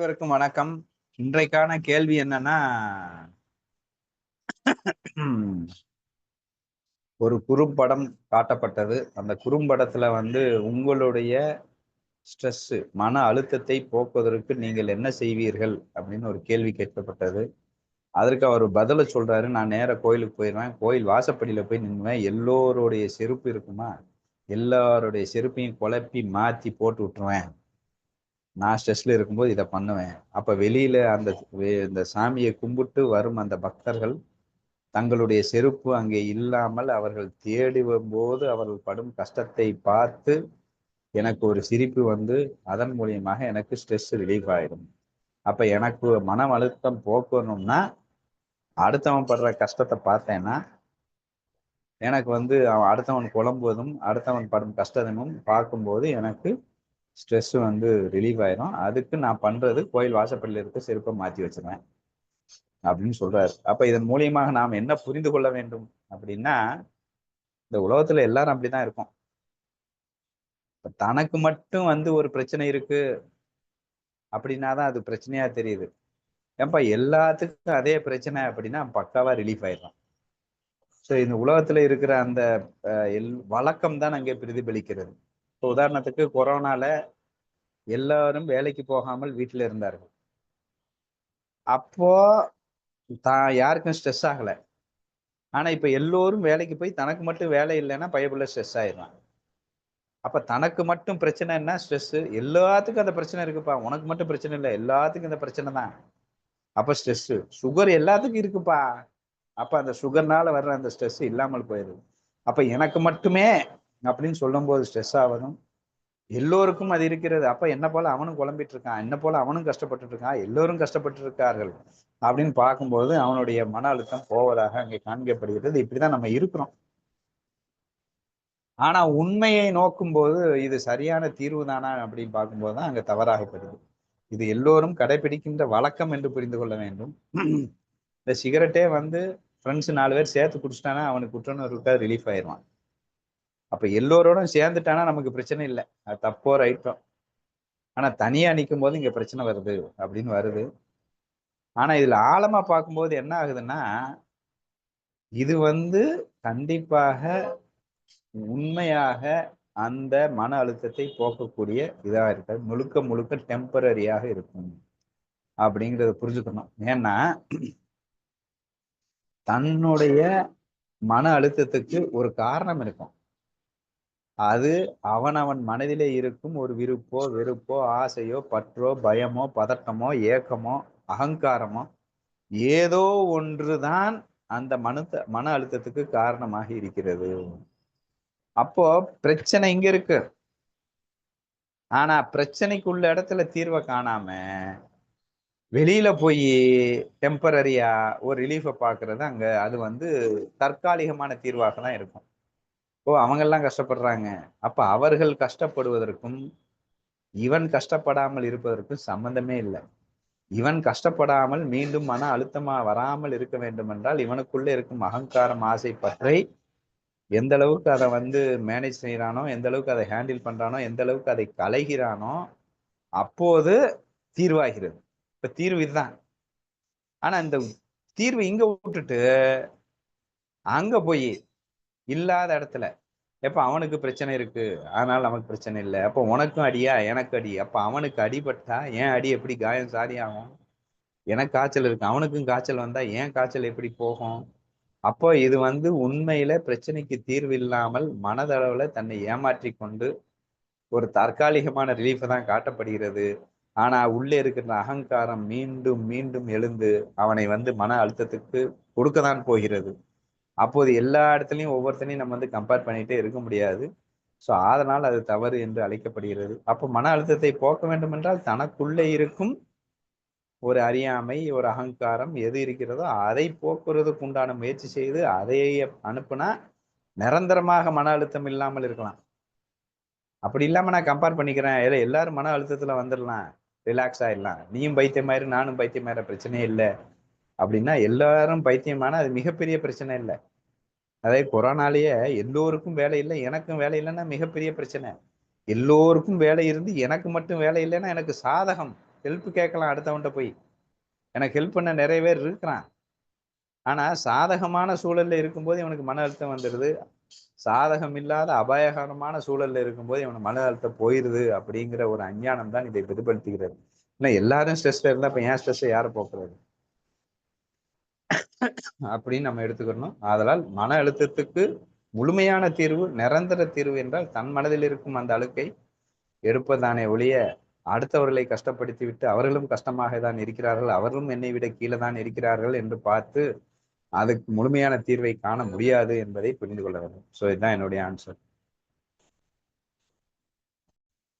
அனைவருக்கும் வணக்கம். இன்றைக்கான கேள்வி என்னன்னா ஒரு குறும்படம் காட்டப்பட்டது. அந்த குறும்படத்துல வந்து உங்களுடைய ஸ்ட்ரெஸ் மன அழுத்தத்தை போக்குவதற்கு நீங்கள் என்ன செய்வீர்கள் அப்படின்னு ஒரு கேள்வி கேட்கப்பட்டது. அதற்கு அவர் பதில சொல்றாரு. நான் நேர கோயிலுக்கு போயிடுவேன். கோயில் வாசப்படியில போய் நின்றுவேன் எல்லோருடைய செருப்பு இருக்குமா? எல்லாருடைய செருப்பையும் குழப்பி மாத்தி போட்டு விட்டுருவேன். நான் ஸ்ட்ரெஸ்ல இருக்கும்போது இதை பண்ணுவேன். அப்ப வெளியில அந்த இந்த சாமியை கும்பிட்டு வரும் அந்த பக்தர்கள் தங்களுடைய செருப்பு அங்கே இல்லாமல் அவர்கள் தேடி வரும்போது அவர்கள் படும் கஷ்டத்தை பார்த்து எனக்கு ஒரு சிரிப்பு வந்து அதன் மூலியமாக எனக்கு ஸ்ட்ரெஸ் ரிலீஃப் ஆயிடும் அப்ப எனக்கு மன அழுத்தம் போக்கணும்னா அடுத்தவன் படுற கஷ்டத்தை பார்த்தேன்னா எனக்கு வந்து அவன் அடுத்தவன் குழம்புவதும் அடுத்தவன் படும் கஷ்டமும் பார்க்கும்போது எனக்கு ஸ்ட்ரெஸ் வந்து ரிலீவ் ஆயிரும். அதுக்கு நான் பண்றது கோயில் வாசப்படியில் இருக்க செருப்பை மாற்றி வச்சிருவேன் அப்படின்னு சொல்றாரு. அப்ப இதன் மூலியமாக நாம் என்ன புரிந்து கொள்ள வேண்டும் அப்படின்னா இந்த உலகத்துல எல்லாரும் அப்படிதான் இருக்கும். தனக்கு மட்டும் வந்து ஒரு பிரச்சனை இருக்கு அப்படின்னா தான் அது பிரச்சனையா தெரியுது. ஏன்பா எல்லாத்துக்கும் அதே பிரச்சனை அப்படின்னா பக்காவா ரிலீஃப் ஆயிடும் ஸோ இந்த உலகத்துல இருக்கிற அந்த எல் வழக்கம் தான் அங்கே பிரதிபலிக்கிறது. இப்போ உதாரணத்துக்கு கொரோனால எல்லாரும் வேலைக்கு போகாமல் வீட்டில் இருந்தார்கள். அப்போ தான் யாருக்கும் ஸ்ட்ரெஸ் ஆகலை. ஆனா இப்ப எல்லோரும் வேலைக்கு போய் தனக்கு மட்டும் வேலை இல்லைன்னா பயப்புள்ள ஸ்ட்ரெஸ் ஆயிடுறான். அப்ப தனக்கு மட்டும் பிரச்சனைன்னா ஸ்ட்ரெஸ் எல்லாத்துக்கும் அந்த பிரச்சனை இருக்குப்பா. உனக்கு மட்டும் பிரச்சனை இல்லை. எல்லாத்துக்கும் இந்த பிரச்சனை தான். அப்போ ஸ்ட்ரெஸ் சுகர் எல்லாத்துக்கும் இருக்குப்பா. அப்ப அந்த சுகர்னால வர்ற அந்த ஸ்ட்ரெஸ் இல்லாமல் போயிடுது. அப்ப எனக்கு மட்டுமே அப்படின்னு சொல்லும் போது ஸ்ட்ரெஸ் ஆவதும் எல்லோருக்கும் அது இருக்கிறது. அப்ப என்ன போல அவனும் குழம்பிட்டு இருக்கான் என்ன போல அவனும் கஷ்டப்பட்டு இருக்கான் எல்லோரும் கஷ்டப்பட்டு இருக்கார்கள் அப்படின்னு பார்க்கும்போது அவனுடைய மன அழுத்தம் போவதாக அங்கே காண்கப்படுகிறது இப்படிதான் நம்ம இருக்கிறோம். ஆனா உண்மையை நோக்கும்போது இது சரியான தீர்வு தானா அப்படின்னு பார்க்கும்போது தான் அங்க தவறாகப்படுது. இது எல்லோரும் கடைபிடிக்கின்ற வழக்கம் என்று புரிந்து கொள்ள வேண்டும். இந்த சிகரெட்டே வந்து ஃப்ரெண்ட்ஸ் நாலு பேர் சேர்த்து குடிச்சிட்டானா அவனுக்கு குற்றணர்வுக்காக ரிலீஃப் ஆயிடுவான். அப்ப எல்லோரோடும் சேர்ந்துட்டானா நமக்கு பிரச்சனை இல்லை. அது தப்போ ரைட்டோ. ஆனா தனியா நிற்கும் போது இங்க பிரச்சனை வருது அப்படின்னு வருது. ஆனா இதுல ஆழமா பார்க்கும்போது என்ன ஆகுதுன்னா இது வந்து கண்டிப்பாக உண்மையாக அந்த மன அழுத்தத்தை போக்கக்கூடிய இதா இருக்காது முழுக்க முழுக்க டெம்பரரியாக இருக்கும் அப்படிங்கிறத புரிஞ்சுக்கணும். ஏன்னா தன்னுடைய மன அழுத்தத்துக்கு ஒரு காரணம் இருக்கும். அது அவனவன் மனதிலே இருக்கும் ஒரு விருப்போ வெறுப்போ ஆசையோ பற்றோ பயமோ பதட்டமோ ஏக்கமோ அகங்காரமோ ஏதோ ஒன்றுதான் அந்த மனு மன அழுத்தத்துக்கு காரணமாக இருக்கிறது. அப்போ பிரச்சனை இங்க இருக்கு. ஆனா பிரச்சனைக்குள்ள இடத்துல தீர்வை காணாம வெளியில போய் டெம்பரரியா ஒரு ரிலீஃபை பாக்குறது அங்க அது வந்து தற்காலிகமான தீர்வாக தான் இருக்கும். ஓ அவங்கெல்லாம் கஷ்டப்படுறாங்க. அப்ப அவர்கள் கஷ்டப்படுவதற்கும் இவன் கஷ்டப்படாமல் இருப்பதற்கும் சம்பந்தமே இல்லை. இவன் கஷ்டப்படாமல் மீண்டும் மன அழுத்தமா வராமல் இருக்க வேண்டும் என்றால் இவனுக்குள்ளே இருக்கும் அகங்காரம் ஆசை பற்றை எந்த அளவுக்கு அதை வந்து மேனேஜ் செய்யறானோ எந்த அளவுக்கு அதை ஹேண்டில் பண்றானோ எந்த அளவுக்கு அதை கலைகிறானோ அப்போது தீர்வாகிறது. இப்ப தீர்வு இதுதான். ஆனா இந்த தீர்வு இங்க விட்டுட்டு அங்க போய் இல்லாத இடத்துல எப்ப அவனுக்கு பிரச்சனை இருக்கு? அதனால நமக்கு பிரச்சனை இல்லை. அப்போ உனக்கும் அடியா? எனக்கு அடி. அப்ப அவனுக்கு அடிபட்டா ஏன் அடி எப்படி காயம் சாரி ஆகும்? எனக்கு காய்ச்சல் இருக்கு. அவனுக்கும் காய்ச்சல் வந்தா ஏன் காய்ச்சல் எப்படி போகும்? அப்போ இது வந்து உண்மையில பிரச்சனைக்கு தீர்வு இல்லாமல் மனதளவுல தன்னை ஏமாற்றி கொண்டு ஒரு தற்காலிகமான ரிலீஃப் தான் காட்டப்படுகிறது. ஆனா உள்ளே இருக்கிற அகங்காரம் மீண்டும் மீண்டும் எழுந்து அவனை வந்து மன அழுத்தத்துக்கு கொடுக்கதான் போகிறது. அப்போது எல்லா இடத்துலையும் ஒவ்வொருத்தனையும் நம்ம வந்து கம்பேர் பண்ணிட்டே இருக்க முடியாது. ஸோ அதனால் அது தவறு என்று அழைக்கப்படுகிறது. அப்போ மன அழுத்தத்தை போக்க வேண்டும் என்றால் தனக்குள்ளே இருக்கும் ஒரு அறியாமை ஒரு அகங்காரம் எது இருக்கிறதோ அதை போக்குறதுக்கு உண்டான முயற்சி செய்து அதை அனுப்புனா நிரந்தரமாக மன அழுத்தம் இல்லாமல் இருக்கலாம். அப்படி இல்லாமல் நான் கம்பேர் பண்ணிக்கிறேன். எல்லாரும் மன அழுத்தத்தில் வந்துடலாம். ரிலாக்ஸ் ஆயிடலாம். நீயும் பைத்தியமாயிரு நானும் பைத்தியமாயிர பிரச்சனையே இல்லை. அப்படின்னா எல்லாரும் பைத்தியமான அது மிகப்பெரிய பிரச்சனை இல்லை. அதே கொரோனாலேயே எல்லோருக்கும் வேலை இல்லை எனக்கும் வேலை இல்லைன்னா மிகப்பெரிய பிரச்சனை. எல்லோருக்கும் வேலை இருந்து எனக்கு மட்டும் வேலை இல்லைன்னா எனக்கு சாதகம் ஹெல்ப் கேட்கலாம் அடுத்தவன்கிட்ட போய். எனக்கு ஹெல்ப் பண்ண நிறைய பேர் இருக்கிறான். ஆனா சாதகமான சூழல்ல இருக்கும்போது இவனுக்கு மன அழுத்தம் வந்துடுது. சாதகம் இல்லாத அபாயகரமான சூழல்ல இருக்கும்போது இவனுக்கு மன அழுத்தம் போயிடுது அப்படிங்கிற ஒரு அஞ்ஞானம் தான் இதை பிரதிபலித்துகிறது. இல்லை எல்லாரும் ஸ்ட்ரெஸ்ல இருந்தால் இப்போ ஏன் ஸ்ட்ரெஸ்ஸை யாரை போக்குறது? அப்படின்னு நம்ம எடுத்துக்கணும் அதனால் மன அழுத்தத்துக்கு முழுமையான தீர்வு நிரந்தர தீர்வு என்றால் தன் மனதில் இருக்கும் அந்த அழுக்கை எடுப்பதானே ஒழிய அடுத்தவர்களை கஷ்டப்படுத்தி விட்டு அவர்களும் கஷ்டமாக தான் இருக்கிறார்கள் அவர்களும் என்னை விட கீழே தான் இருக்கிறார்கள் என்று பார்த்து அதுக்கு முழுமையான தீர்வை காண முடியாது என்பதை புரிந்து கொள்ள வேண்டும். ஸோ இதுதான் என்னுடைய ஆன்சர்